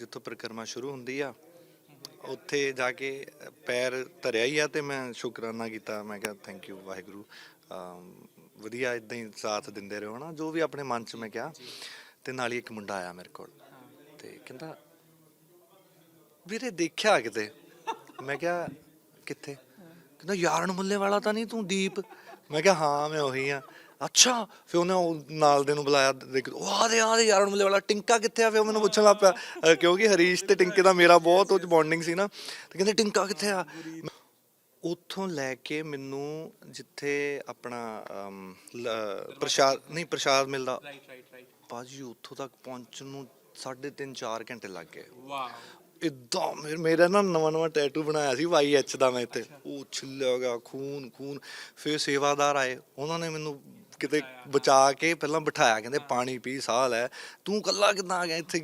ਜਿੱਥੋਂ ਪਰਿਕਰਮਾ ਸ਼ੁਰੂ ਹੁੰਦੀ ਆ, ਉੱਥੇ ਜਾ ਕੇ ਪੈਰ ਧਰਿਆ ਹੀ ਆ ਤੇ ਮੈਂ ਸ਼ੁਕਰਾਨਾ ਕੀਤਾ। ਮੈਂ ਕਿਹਾ ਥੈਂਕ ਯੂ ਵਾਹਿਗੁਰੂ। ਵਧੀਆ ਇਦਾਂ ਹੀ ਸਾਥ ਦਿੰਦੇ ਰਹੋ ਨਾ ਜੋ ਵੀ ਆਪਣੇ ਮਨ ਚ ਮੈਂ ਕਿਹਾ। ਤੇ ਨਾਲ ਹੀ ਇੱਕ ਮੁੰਡਾ ਆਇਆ ਮੇਰੇ ਕੋਲ। ਤੇ ਕਹਿੰਦਾ, ਵੀਰੇ, ਦੇਖਿਆ ਕਿਤੇ? ਮੈਂ ਕਿਹਾ, ਕਿੱਥੇ? ਕਹਿੰਦਾ ਯਾਰਨ ਮੁੱਲੇ ਵਾਲਾ ਤਾਂ ਨਹੀਂ, ਤੂੰ ਦੀਪ? ਮੈਂ ਕਿਹਾ, ਹਾਂ, ਮੈਂ ਉਹੀ ਆ। ਅੱਛਾ ਫਿਰ ਉਹਨੇ ਉਹ ਨਾਲ ਦੇ ਨੂੰ ਬੁਲਾਇਆ ਦੇਖ ਉਹ ਆ ਦੇ ਆ ਦੇ ਯਾਰਨ ਮੁੱਲੇ ਵਾਲਾ ਟਿੰਕਾ ਕਿੱਥੇ ਆ? ਫਿਰ ਉਹ ਮੈਨੂੰ ਪੁੱਛਣ ਲੱਗ ਪਿਆ ਕਿਉਂਕਿ ਹਰੀਸ਼ ਤੇ ਟਿੰਕੇ ਦਾ ਮੇਰਾ ਬਹੁਤ ਉਹ ਚ ਬੌਂਡਿੰਗ ਸੀ ਨਾ ਤੇ ਕਹਿੰਦੇ ਟਿੰਕਾ ਕਿੱਥੇ ਆ? ਉੱਥੋਂ ਲੈ ਕੇ ਮੈਨੂੰ ਜਿੱਥੇ ਆਪਣਾ ਅਮ, ਲ- ਪ੍ਰਸ਼ਾਦ ਨਹੀਂ ਪ੍ਰਸ਼ਾਦ ਮਿਲਦਾ। ਰਾਈਟ ਰਾਈਟ ਰਾਈਟ ਬਾਜੀ ਉੱਥੋਂ ਤੱਕ ਪਹੁੰਚਣ ਨੂੰ 3.5 4 ਘੰਟੇ ਲੱਗ ਗਏ। ਵਾਓ ਇਦਾਂ ਮੇਰੇ ਮੇਰਾ ਨਾ ਨਵਾਂ ਨਵਾਂ ਟੈਟੂ ਬਣਾਇਆ ਸੀ ਵਾਈ ਐਚ ਦਾ ਮੈਂ ਇੱਥੇ। ਉਹ ਛਿੱਲਿਆ ਗਿਆ ਖੂਨ ਖੂਨ। ਫਿਰ ਸੇਵਾਦਾਰ ਆਏ। ਉਹਨਾਂ ਨੇ ਮੈਨੂੰ ਕਿਤੇ ਬਚਾ ਕੇ ਪਹਿਲਾਂ ਬਿਠਾਇਆ ਕਹਿੰਦੇ ਪਾਣੀ ਪੀ ਸਾਹ ਲੈ। ਤੂੰ ਕੱਲਾ ਕਿੱਦਾਂ ਆ ਗਿਆ ਇੱਥੇ?